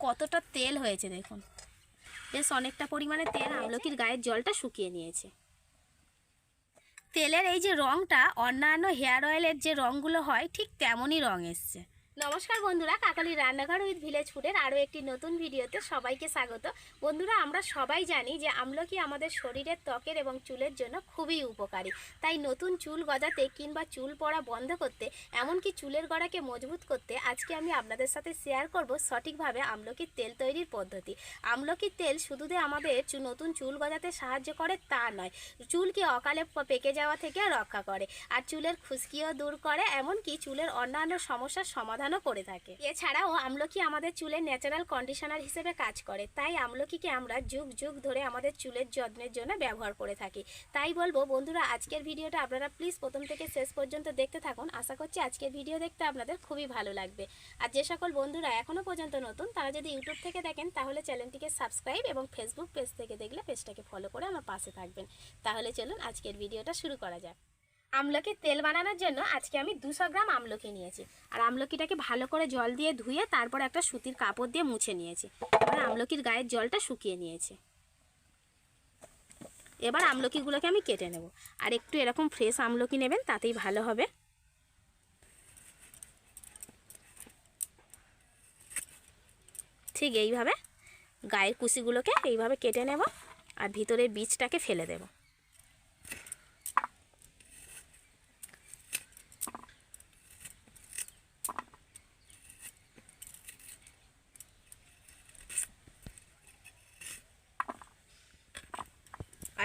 কতটা তেল হয়েছে দেখুন। বেশ অনেকটা পরিমাণে তেল আমলকির গায়ের জলটা শুকিয়ে নিয়েছে। তেলের এই যে রঙটা অন্যান্য হেয়ার অয়েলের যে রঙগুলো হয়, ঠিক তেমনই রঙ এসছে। নমস্কার বন্ধুরা, কাকালি রান্নাঘর উইথ ভিলেজ ফুডের আরও একটি নতুন ভিডিওতে সবাইকে স্বাগত। বন্ধুরা, আমরা সবাই জানি যে আমলকি আমাদের শরীরের ত্বকের এবং চুলের জন্য খুবই উপকারী। তাই নতুন চুল গজাতে কিংবা চুল পড়া বন্ধ করতে, এমনকি চুলের গড়াকে মজবুত করতে আজকে আমি আপনাদের সাথে শেয়ার করব সঠিকভাবে আমলকির তেল তৈরির পদ্ধতি। আমলকির তেল শুধু আমাদের নতুন চুল গজাতে সাহায্য করে তা নয়, চুলকে অকালে পেকে যাওয়া থেকে রক্ষা করে। আর চুলের খুশকিও দূর করে, এমনকি চুলের অন্যান্য সমস্যার সমাধানও করে থাকে। এছাড়াও আমলকি আমাদের চুলের ন্যাচারাল কন্ডিশনার হিসেবে কাজ করে। তাই আমলকিকে আমরা যুগ যুগ ধরে আমাদের চুলের যত্নের জন্য ব্যবহার করে থাকি। তাই বলব, বন্ধুরা, আজকের ভিডিওটা আপনারা প্লিজ প্রথম থেকে শেষ পর্যন্ত দেখতে থাকুন। আশা করছি আজকের ভিডিও দেখতে আপনাদের খুবই ভালো লাগবে। আর যে সকল বন্ধুরা এখনও পর্যন্ত নতুন, তারা যদি ইউটিউব থেকে দেখেন, তাহলে চ্যানেলটিকে সাবস্ক্রাইব এবং ফেসবুক পেজ থেকে দেখলে পেজটাকে ফলো করে আমার পাশে থাকবেন। তাহলে চলুন আজকের ভিডিওটা শুরু করা যাক। আমলকির তেল বানানোর জন্য আজকে আমি দুশো গ্রাম আমলকি নিয়েছি। আর আমলকিটাকে ভালো করে জল দিয়ে ধুয়ে তারপর একটা সুতির কাপড় দিয়ে মুছে নিয়েছি। এবার আমলকির গায়ের জলটা শুকিয়ে নিয়েছি। এবার আমলকিগুলোকে আমি কেটে নেব। আর একটু এরকম ফ্রেশ আমলকি নেবেন, তাতেই ভালো হবে। ঠিক এইভাবে গায়ের কুশিগুলোকে এইভাবে কেটে নেব। আর ভিতরের বীজটাকে ফেলে দেব।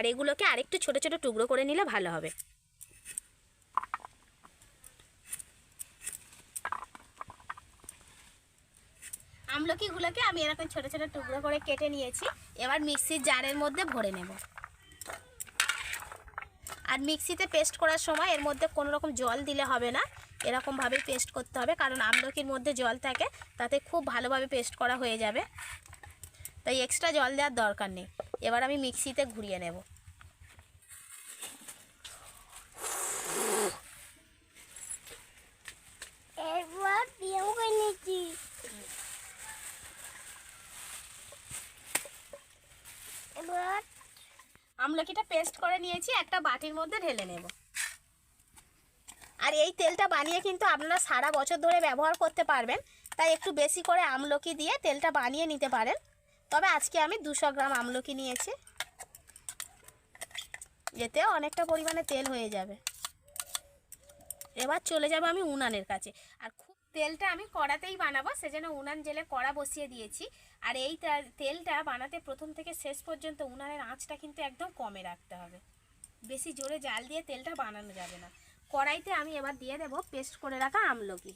আর এগুলোকে আরেকটু ছোট ছোট টুকরো করে নিলে ভালো হবে। আমলকিগুলোকে আমি এরকম ছোট ছোট টুকরো করে কেটে নিয়েছি। এবার মিক্সির জারের মধ্যে ভরে নেব। আর মিক্সিতে পেস্ট করার সময় এর মধ্যে কোনো রকম জল দিলে হবে না। এরকমভাবেই পেস্ট করতে হবে, কারণ আমলকির মধ্যে জল থাকে, তাতে খুব ভালোভাবে পেস্ট করা হয়ে যাবে। তাই এক্সট্রা জল দেওয়ার দরকার নেই। এবার আমি মিক্সিতে ঘুরিয়ে নেব এরপর দিয়েও করে নিচ্ছি এবার আমলকিটা পেস্ট করে নিয়েছি, একটা বাটির মধ্যে ঢেলে নেব। আর এই তেলটা বানিয়ে কিন্তু আপনারা সারা বছর ধরে ব্যবহার করতে পারবেন, তাই একটু বেশি করে আমলকি দিয়ে তেলটা বানিয়ে নিতে পারেন। তবে আজকে আমি দুশো গ্রাম আমলকি নিয়েছি এতেও অনেকটা পরিমাণে তেল হয়ে যাবে। এবার চলে যাব আমি উনানের কাছে। আর তেলটা আমি কড়াতেই বানাবো, সেজন্য উনান জেলে কড়া বসিয়ে দিয়েছি। আর এই তেলটা বানাতে প্রথম থেকে শেষ পর্যন্ত উনানের আঁচটা কিন্তু একদম কমে রাখতে হবে। বেশি জোরে জাল দিয়ে তেলটা বানানো যাবে না। কড়াইতে আমি এবার দিয়ে দেবো পেস্ট করে রাখা আমলকি।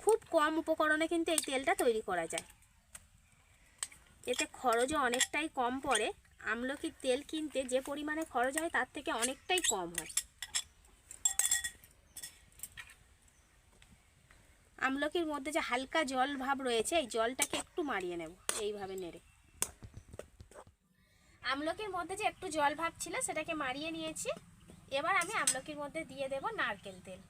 খুব কম উপকরণে কিন্তু এই তেলটা তৈরি করা যায়। এতে খরচও অনেকটাই কম পড়ে। আমলকির তেল কিনতে যে পরিমাণে খরচ হয় তার থেকে অনেকটাই কম হয়। আমলকির মধ্যে যে হালকা জল ভাব রয়েছে, এই জলটাকে একটু মারিয়ে নেব, এইভাবে নেড়ে। আমলকির মধ্যে যে একটু জল ভাব ছিল, সেটাকে মারিয়ে নিয়েছি। এবার আমি আমলকির মধ্যে দিয়ে দেব নারকেল তেল।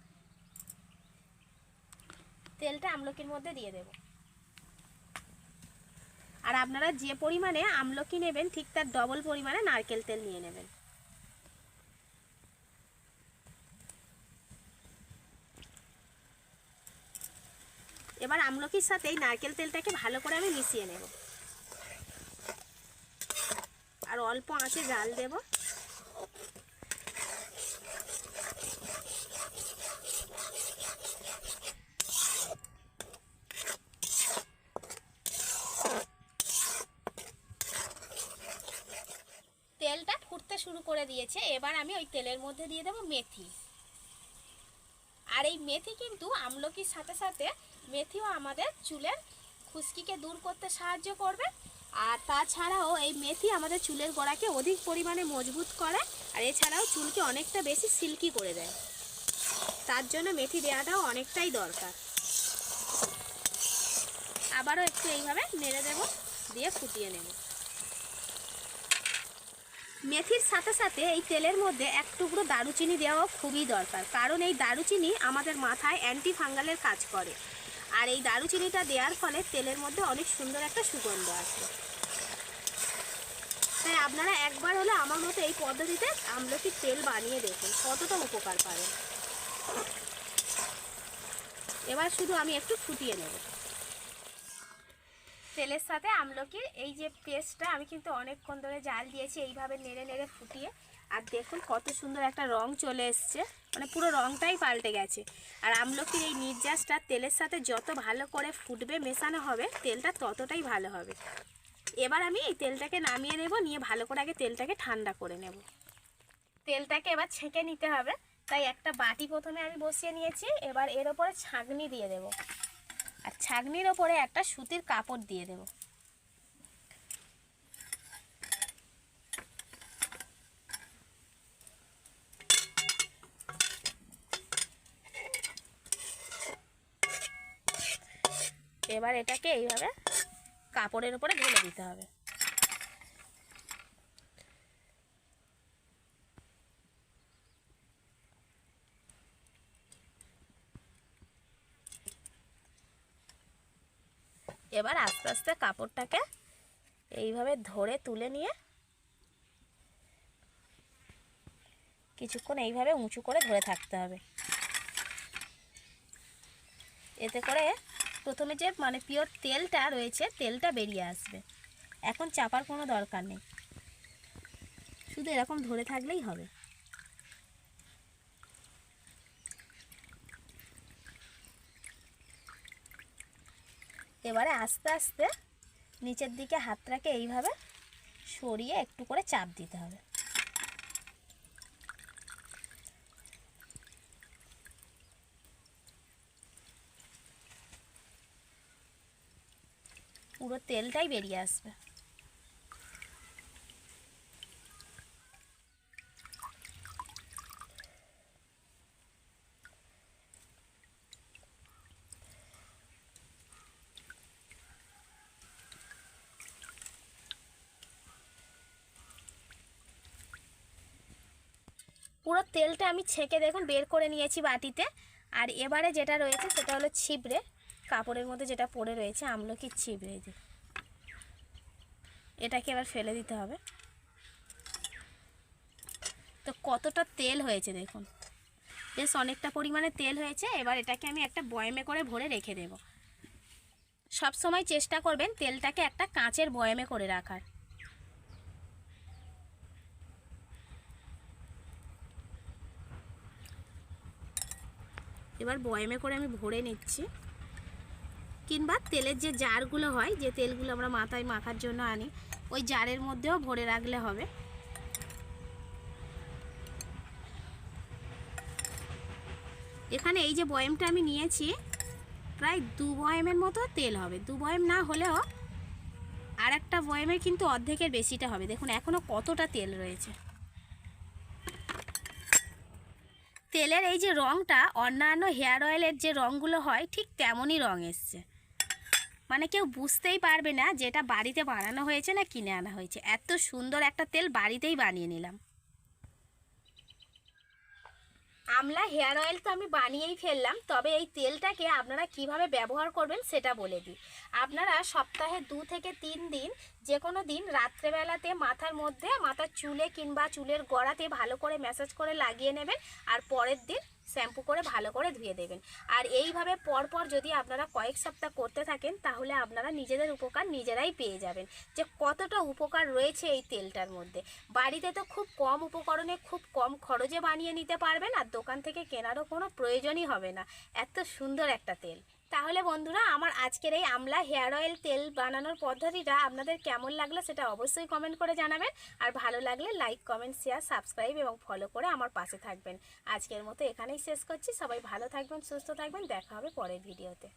তেলটা আমলকির মধ্যে দিয়ে দেব। আর আপনারা যে পরিমাণে আমলকি নেবেন, ঠিক তার ডবল পরিমাণে নারকেল তেল নিয়ে নেবেন। এবার আমলকির সাথে এই নারকেল তেলটাকে ভালো করে আমি মিশিয়ে নেব। আর অল্প আঁচে জাল দেব। তেলটা ফুটতে শুরু করে দিয়েছে। এবার আমি ওই তেলের মধ্যে দিয়ে দেবো মেথি। আর এই মেথি কিন্তু আমলকির সাথে সাথে মেথিও আমাদের চুলের খুশকিকে দূর করতে সাহায্য করবে। আর তাছাড়াও এই মেথি আমাদের চুলের গোড়াকে অধিক পরিমাণে মজবুত করে আর এছাড়াও চুলকে অনেকটা বেশি সিল্কি করে দেয়। তার জন্য মেথি দেওয়াটাও অনেকটাই দরকার। আবারও একটু এইভাবে নেড়ে দেব, দিয়ে ফুটিয়ে নেব। মেথির সাথে সাথে এই তেলের মধ্যে এক টুকরো দারুচিনি দেওয়াও খুবই দরকার, কারণ এই দারুচিনি আমাদের মাথায় অ্যান্টি ফাঙ্গালের কাজ করে। আর এই দারুচিনিটা দেওয়ার ফলে তেলের মধ্যে অনেক সুন্দর একটা সুগন্ধ আসবে তাই আপনারা একবার হলে আমার মতো এই পদ্ধতিতে আমলকির তেল বানিয়ে দেখুন, কতটা উপকার পাবেন এবার শুধু আমি একটু ফুটিয়ে নেব। তেলের সাথে আমলকির এই যে পেস্টটা আমি কিন্তু অনেকক্ষণ ধরে জাল দিয়েছি, এইভাবে নেড়ে নেড়ে ফুটিয়ে। আর দেখুন কত সুন্দর একটা রং চলে এসছে। মানে পুরো রংটাই পাল্টে গেছে। আর আমলকির এই নির্যাসটা তেলের সাথে যত ভালো করে ফুটবে, মেশানো হবে, তেলটা ততটাই ভালো হবে। এবার আমি এই তেলটাকে নামিয়ে নেব, নিয়ে ভালো করে আগে তেলটাকে ঠান্ডা করে নেব। তেলটাকে এবার ছেঁকে নিতে হবে। তাই একটা বাটি প্রথমে আমি বসিয়ে নিয়েছি। এবার এর ওপরে ছাঁকনি দিয়ে দেব। আর ছাগনির ওপরে একটা সুতির কাপড় দিয়ে দেব। এবার এটাকে এইভাবে কাপড়ের উপরে ঢেলে দিতে হবে। এবার আস্তে আস্তে কাপড়টাকে এইভাবে ধরে তুলে নিয়ে কিছুক্ষণ এইভাবে উঁচু করে ধরে থাকতে হবে। এতে করে প্রথমে যে মানে পিওর তেলটা রয়েছে, তেলটা বেরিয়ে আসবে। এখন চাপার কোনো দরকার নেই। শুধু এরকম ধরে থাকলেই হবে। এবারে আস্তে আস্তে নিচের দিকে হাতটাকে এইভাবে সরিয়ে একটু করে চাপ দিতে হবে। পুরো তেলটাই বেরিয়ে আসবে। পুরো তেলটা আমি ছেঁকে দেখুন বের করে নিয়েছি বাটিতে। আর এবারে যেটা রয়েছে সেটা হলো ছিবড়ে। কাপড়ের মধ্যে যেটা পড়ে রয়েছে আমলকির ছিবড়ে এই যে। এটাকে এবার ফেলে দিতে হবে। তো কতটা তেল হয়েছে দেখুন। বেশ অনেকটা পরিমাণে তেল হয়েছে। এবার এটাকে আমি একটা বয়ামে করে ভরে রেখে দেব। সব সময় চেষ্টা করবেন তেলটাকে একটা কাঁচের বয়ামে করে রাখার। এবার বয়ামে করে আমি ভরে নিচ্ছি। কিংবা তেলের যে জারগুলো হয়, যে তেলগুলো আমরা মাথায় মাখার জন্য আনি, ওই জারের মধ্যেও ভরে রাখলে হবে। এখানে এই যে বয়ামটা আমি নিয়েছি, প্রায় দু বয়ামের মতো তেল হবে। দু বয়াম না হলেও আর একটা বয়ামের কিন্তু অর্ধেকের বেশিটা হবে। দেখুন এখনও কতটা তেল রয়েছে। তেলের এই যে রঙটা অন্যান্য হেয়ার অয়েলের যে রঙগুলো হয়, ঠিক তেমনই রঙ এসছে। মানে কেউ বুঝতেই পারবে না যেটা বাড়িতে বানানো হয়েছে না কিনে আনা হয়েছে। এত সুন্দর একটা তেল বাড়িতেই বানিয়ে নিলাম। আমলা হেয়ার অয়েল তো আমি বানিয়েই ফেললাম, তবে এই তেলটাকে আপনারা কীভাবে ব্যবহার করবেন সেটা বলে দিই। আপনারা সপ্তাহে দু থেকে তিন দিন যে কোনো দিন রাত্রেবেলাতে মাথার মধ্যে, মাথার চুলে কিংবা চুলের গোড়াতে ভালো করে ম্যাসাজ করে লাগিয়ে নেবেন আর পরের দিন শ্যাম্পু করে ভালো করে ধুয়ে দেবেন। আর এইভাবে পরপর যদি আপনারা কয়েক সপ্তাহ করতে থাকেন, তাহলে আপনারা নিজেদের উপকার নিজেরাই পেয়ে যাবেন। যে কতটা উপকার রয়েছে এই তেলটার মধ্যে। বাড়িতে তো খুব কম উপকরণে খুব কম খরচে বানিয়ে নিতে পারবেন, আর দোকান থেকে কেনারও কোনো প্রয়োজনই হবে না। এত সুন্দর একটা তেল। তাহলে বন্ধুরা, আমার আজকের এই আমলা হেয়ার অয়েল তেল বানানোর পদ্ধতিটা আপনাদের কেমন লাগল সেটা অবশ্যই কমেন্ট করে জানাবেন। আর ভালো লাগলে লাইক কমেন্ট শেয়ার সাবস্ক্রাইব এবং ফলো করে আমার পাশে থাকবেন। আজকের মতো এখানেই শেষ করছি। সবাই ভালো থাকবেন, সুস্থ থাকবেন। দেখা হবে পরের ভিডিওতে